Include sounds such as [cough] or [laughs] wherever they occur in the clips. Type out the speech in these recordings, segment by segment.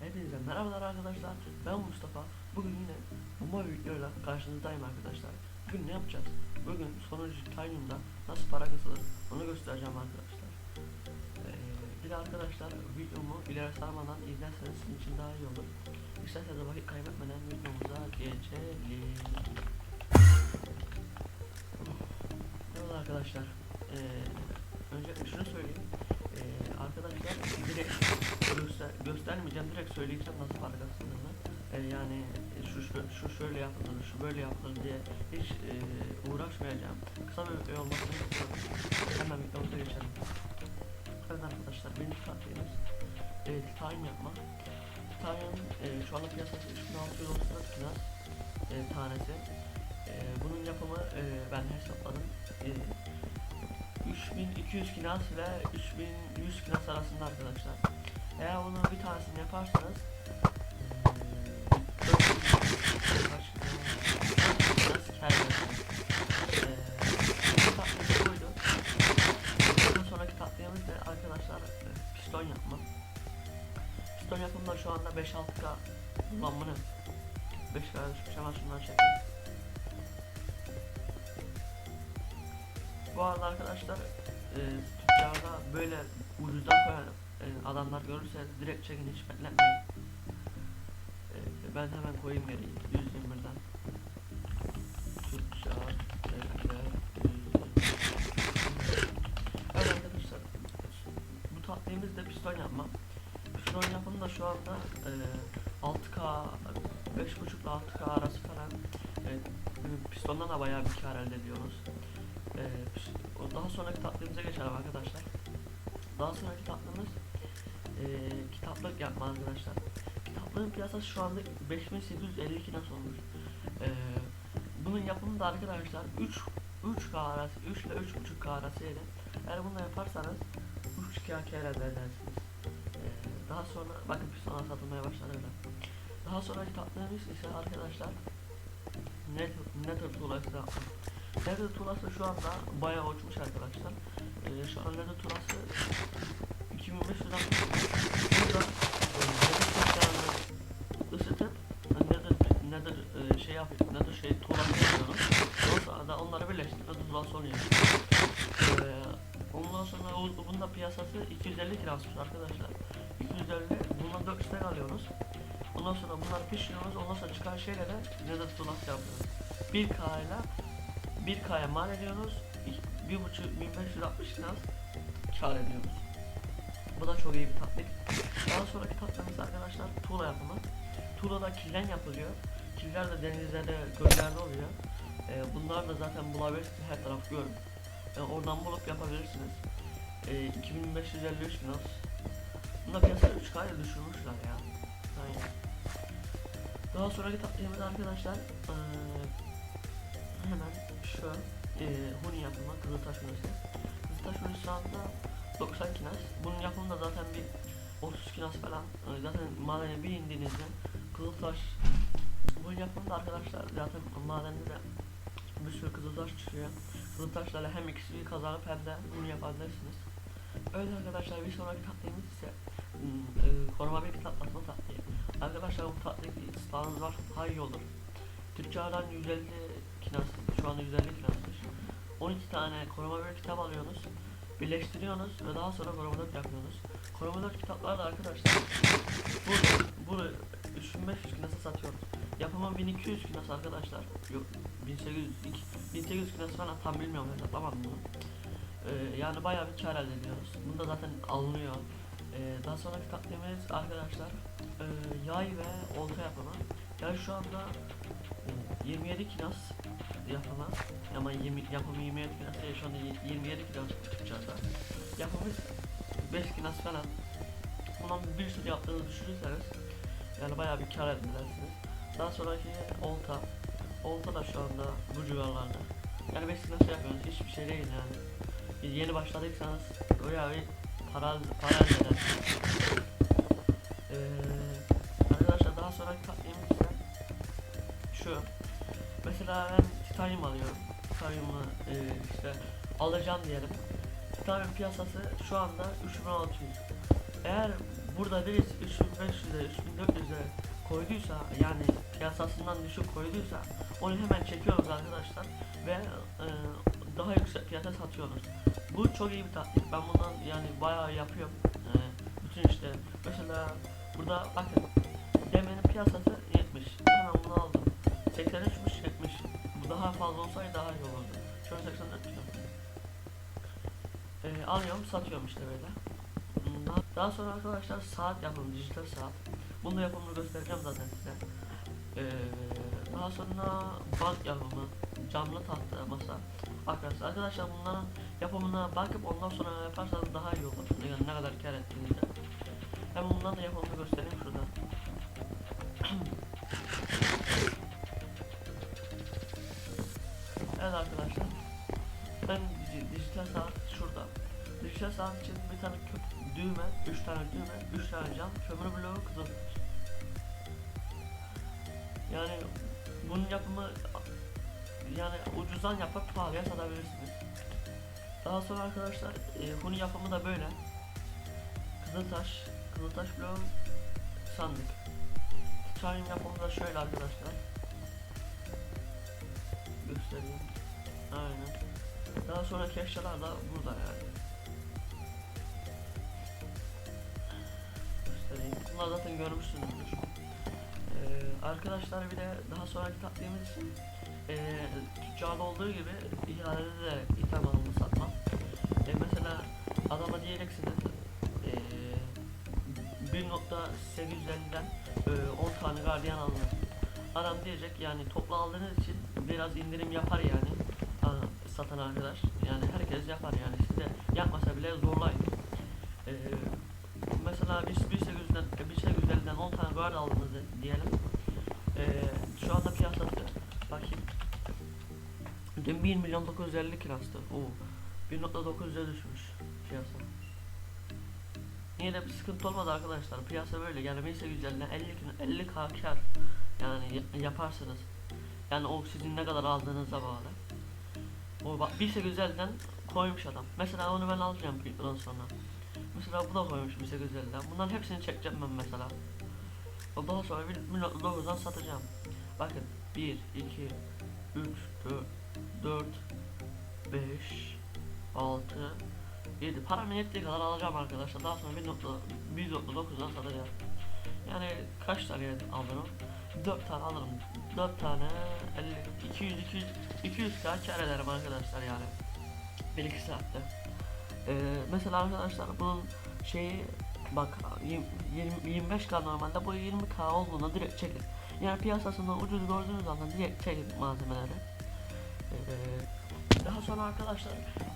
Hepinize merhabalar arkadaşlar. Ben Mustafa. Bugün yine bomba bir videoyla karşınızdayım arkadaşlar. Bugün ne yapacağız? Bugün sonuncu Tayun'da nasıl para kazanır onu göstereceğim arkadaşlar. Ee, bir de arkadaşlar videomu ileri sarmadan izlerseniz sizin için daha iyi olur. İsterseniz vakit kaybetmeden videomuza geçelim. Arkadaşlar. Ee, öncelikle şunu söyleyeyim. Ee, arkadaşlar direkt göster göstermeyeceğim direkt söyleyeceğim nasıl para kazandığını. Ee, yani şu, şu şu şöyle yapılır, şu böyle yapılır diye hiç e, uğraşmayacağım. Kısa bir video olmasını istiyorum. Hemen videomuza geçelim. Evet arkadaşlar benim taktiğimiz e, time yapma. Titan'ın e, şu anda piyasası 3634 lira e, tanesi. E, bunun yapımı e, ben hesapladım. E, 3200 kinas ve 3100 kinas arasında arkadaşlar. Eğer bunu bir tanesini yaparsanız eee, 400 kaç kinas kâr edersiniz. Eee, bu taktiğimiz buydu. Bundan sonraki taktiğimiz de arkadaşlar e, piston yapma. Piston yapımda şu anda 5-6k Ulan bu ne? 5k düşmüş hemen şundan. Bu arada arkadaşlar e, tüccarda böyle ucuzdan koyan e, adamlar görürseniz direkt çekin hiç bekletmeyin. E, ben hemen koyayım geri 121'den. Tüccar 121. Evet arkadaşlar bu taktiğimiz de piston yapma. Piston yapımı da şu anda e, 6K 5.5 ile 6K arası falan e, pistondan da bayağı bir kar elde ediyoruz. Ee, daha sonraki tatlımıza geçelim arkadaşlar. Daha sonraki tatlımız ee, kitaplık yapma arkadaşlar. Kitaplığın piyasası şu anda 5852 nasıl olmuş? Ee, bunun yapımı da arkadaşlar 3 3K arası 3 ile 3.5K arası ile eğer bunu yaparsanız 3K kar elde edersiniz. Ee, daha sonra bakın pistona satılmaya başladı. Daha sonraki tatlımız ise arkadaşlar net nether tuğlası yapmak. Nether tuğlası şu anda bayağı uçmuş arkadaşlar. Ee, şu an Nether tuğlası 2500'den burada e, ısıtıp Nether, Nether e, şey yapıyor, Nether şey tuğlası yapıyoruz. Ondan sonra da onları birleştirip Nether oluyor. Ee, ondan sonra bunun da piyasası 250 lirasmış arkadaşlar. 250 bundan 4 tane alıyoruz. Ondan sonra bunları pişiriyoruz. Ondan sonra çıkan şeyle de Nether yapıyoruz. 1K ile 1K'ya mal ediyoruz. 1.5 1560 lira kar ediyoruz. Bu da çok iyi bir taktik. Daha sonraki taktiğimiz arkadaşlar tuğla yapımı. Tuğlada kilden yapılıyor. Killer de denizlerde, göllerde oluyor. Ee, bunlar da zaten bulabilirsiniz her taraf göl. Ee, oradan bulup yapabilirsiniz. Ee, 2553 bin olsun. Bunda piyasa 3 kaya düşürmüşler ya. Aynen. Daha sonraki taktiğimiz arkadaşlar ee, hemen şu e, huni yapımı Kızıltaş Hunisi. Kızıltaş Hunisi şu anda 90 kinas. Bunun yapımı da zaten bir 30 kinas falan. E, zaten madene bir indiğinizde Kızıltaş bunun yapımı da arkadaşlar zaten madende de bir sürü Kızıltaş çıkıyor. Kızıltaşlarla hem ikisini kazanıp hem de bunu yapabilirsiniz. Öyle arkadaşlar bir sonraki taktiğimiz ise hmm, e, koruma bir kitaplatma taktiği. Arkadaşlar bu taktik silahınız varsa daha iyi olur. Tüccardan 150 kinas, şu anda 150 kinasmış. 12 tane koruma bir kitap alıyorsunuz. Birleştiriyorsunuz ve daha sonra koruma 4 yapıyorsunuz. Koruma 4 kitapları da arkadaşlar bu, bu 3500 kinasa satıyoruz. Yapımı 1200 kinas arkadaşlar. Yok 1800, 1800 kinas falan tam bilmiyorum hesaplamadım bunu. Ee, yani bayağı bir kar elde ediyoruz. Bunu da zaten alınıyor. Ee, daha sonraki taktiğimiz arkadaşlar e, yay ve olta yapımı. Yay şu anda e, 27 kinas yapımı ama 20, yapımı 27 kinas değil şu anda y- 27 kinas tüccarda. Yapımız 5 kinas falan. Bundan bir sürü yaptığınızı düşünürseniz yani bayağı bir kar elde edersiniz. Daha sonraki olta. Olta da şu anda bu civarlarda. Yani 5 kinas yapıyorsunuz hiçbir şey değil yani. Biz yeni başladıysanız bayağı bir para, para elde edersiniz. Ee, arkadaşlar daha sonraki ise şu. Mesela ben titanyum alıyorum. Titanyumu e, işte alacağım diyelim. Titanyum piyasası şu anda 3600. Eğer burada birisi 3500'e 3400'e koyduysa yani piyasasından düşük koyduysa onu hemen çekiyoruz arkadaşlar ve e, daha yüksek fiyata satıyoruz. Bu çok iyi bir taktik. Ben bundan yani bayağı yapıyorum. E, bütün işte mesela burada bakın demenin piyasası 70. Hemen bunu aldım. 83'müş 70. Bu daha fazla olsaydı daha iyi olurdu. Şu an 84 diyorum. E, alıyorum satıyorum işte böyle. Daha, sonra arkadaşlar saat yapımı, dijital saat. Bunu da yapımını göstereceğim zaten size. Ee, daha sonra bank yapımı, camlı tahta masa. Arkadaşlar, arkadaşlar bunların yapımına bakıp ondan sonra yaparsanız daha iyi olur. Yani ne kadar kar ettiğinizi. Hem bundan da yapımını göstereyim şurada. [clears throat] evet arkadaşlar. Ben dij- dijital saat şurada. Dijital saat için bir tane kö- düğme, üç tane düğme, üç tane cam, kömür bloğu, kızıl. Yani bunun yapımı yani ucuzdan yapıp pahalıya satabilirsiniz. Daha sonra arkadaşlar e, bunun yapımı da böyle. Kızıltaş, Kızıltaş bloğu, sandık. Titanium yapımı da şöyle arkadaşlar. Göstereyim. Aynen. Daha sonra eşyalar da burada yani. Göstereyim. Bunlar zaten görmüşsünüzdür. Ee, arkadaşlar bir de daha sonraki taktiğimiz için ee, tüccarda olduğu gibi ihalede de itham alımı satma. Ee, mesela adama diyeceksiniz ee, 1.850'den ee, 10 tane gardiyan alın. Adam diyecek yani toplu aldığınız için biraz indirim yapar yani satan arkadaş. Yani herkes yapar yani size yapmasa bile zorlayın. Ee, mesela biz 1800'den 1850'den 10 tane guard aldınız diyelim. Ee, şu anda piyasası bakayım. Dün 1 milyon 950 kirastı. Oo. 1.900'e düşmüş piyasa. Yine de bir sıkıntı olmadı arkadaşlar. Piyasa böyle. Yani 1850'den 50 kilo- 50 k kar. Yani ya- yaparsınız. Yani o sizin ne kadar aldığınıza bağlı. O bak 1850'den koymuş adam. Mesela onu ben alacağım bir yıldan sonra. Mesela bu da koymuş 1850'den. Bunların hepsini çekeceğim ben mesela. O Daha sonra 1.9'dan satacağım. Bakın 1, 2, 3, 4, 4, 5, 6, 7. Param yettiği kadar alacağım arkadaşlar. Daha sonra 1.9'dan satacağım. Yani kaç tane alırım? 4 tane alırım. 4 tane 50, 200, 200, 200 kar kar arkadaşlar yani. 1-2 saatte. Ee, mesela arkadaşlar bunun şeyi bak 20, 25k normalde bu 20k olduğunda direkt çekin. Yani piyasasında ucuz gördüğünüz zaman direkt çekin malzemeleri. Ee, daha sonra arkadaşlar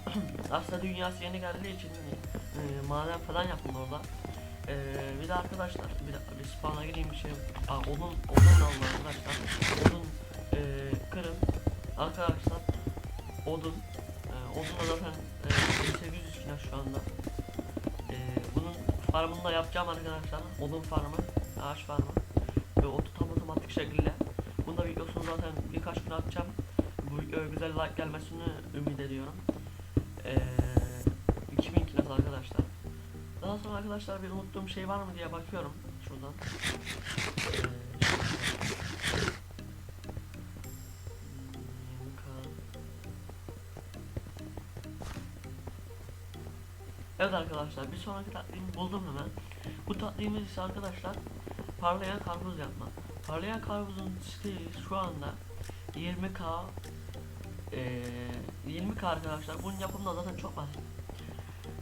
[clears throat] aslında dünyası yeni geldiği için e, maden falan yapın orada. Ee, bir de arkadaşlar bir dakika bir spawn'a gireyim bir şey. Aa, odun odun da arkadaşlar. Odun e, kırın. Arkadaşlar odun e, odun da zaten e, 800 kilo şu anda. E, bunun farmını da yapacağım arkadaşlar. Odun farmı, ağaç farmı ve otu tam otomatik şekilde. Bunda videosunu zaten birkaç gün atacağım. Bu videoya güzel like gelmesini ümit ediyorum. Ee, 2000 kilosu arkadaşlar. Daha sonra arkadaşlar bir unuttuğum şey var mı diye bakıyorum şuradan. Ee, Evet arkadaşlar bir sonraki taktiğimi buldum hemen. Bu taktiğimiz ise arkadaşlar parlayan karpuz yapma. Parlayan karpuzun siteyi şu anda 20k eee 20k arkadaşlar. Bunun yapımı da zaten çok basit.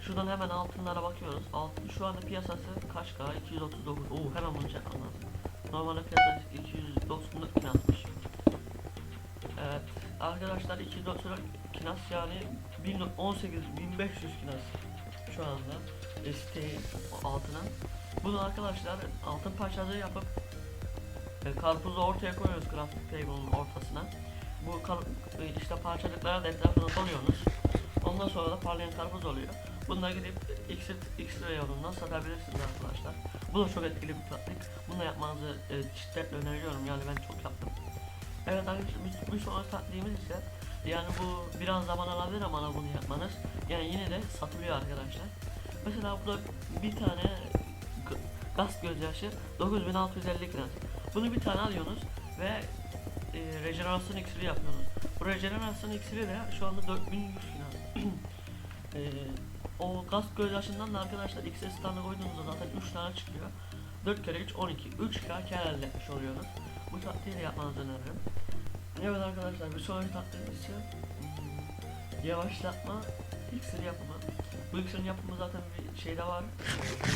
Şuradan hemen altınlara bakıyoruz. Altın şu anda piyasası kaç k? 239. Oo hemen bunu çekmem lazım. Normalde piyasası 294 kinasmış. Evet arkadaşlar 294 kinas yani 18 1500 kinas şu anda e, siteyi altına. Bunu arkadaşlar altın parçaları yapıp e, karpuzu ortaya koyuyoruz crafting table'ın ortasına. Bu e, işte parçacıkları da etrafına doluyorsunuz. Ondan sonra da parlayan karpuz oluyor. Bununla gidip X, X yolundan satabilirsiniz arkadaşlar. Bu da çok etkili bir taktik. Bunu da yapmanızı e, şiddetle öneriyorum. Yani ben çok yaptım. Evet arkadaşlar bir, bir sonraki taktiğimiz ise yani bu biraz zaman alabilir ama bunu yapmanız yani yine de satılıyor arkadaşlar. Mesela burada bir tane gaz gözyaşı 9650 lira. Bunu bir tane alıyorsunuz ve e, rejenerasyon iksiri yapıyorsunuz. Bu rejenerasyon iksiri de şu anda 4100 lira. [clears throat] e, o gaz gözyaşından da arkadaşlar iksir standı koyduğunuzda zaten 3 tane çıkıyor. 4 kere 3 12. 3K kar elde etmiş oluyorsunuz. Bu taktiği de yapmanızı öneririm. Evet arkadaşlar bir sonraki ise hmm, yavaşlatma iksir yapımı. Bu iksirin yapımı zaten bir şeyde var.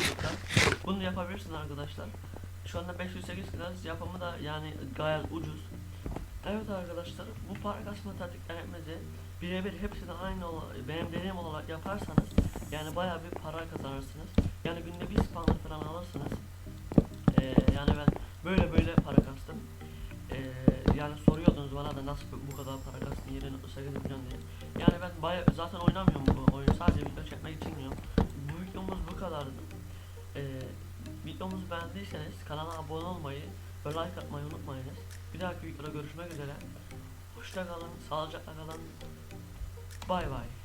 [laughs] Bunu yapabilirsiniz arkadaşlar. Şu anda 508 lira yapımı da yani gayet ucuz. Evet arkadaşlar bu para kasma taktiklerimizi birebir hepsini aynı benim dediğim olarak yaparsanız yani bayağı bir para kazanırsınız. Yani günde bir spawner falan alırsınız. Ee, yani ben böyle böyle para kastım. Ee, yani soruyordunuz bana da nasıl bu kadar para kastın 7.8 milyon diye. Yani ben bayağı zaten oynamıyorum bu oyunu sadece video çekmek için oynuyorum. Bu videomuz bu kadardı. Ee, videomuzu beğendiyseniz kanala abone olmayı ve like atmayı unutmayınız. Bir dahaki videoda görüşmek üzere. Hoşça kalın, sağlıcakla kalın. Bay bay.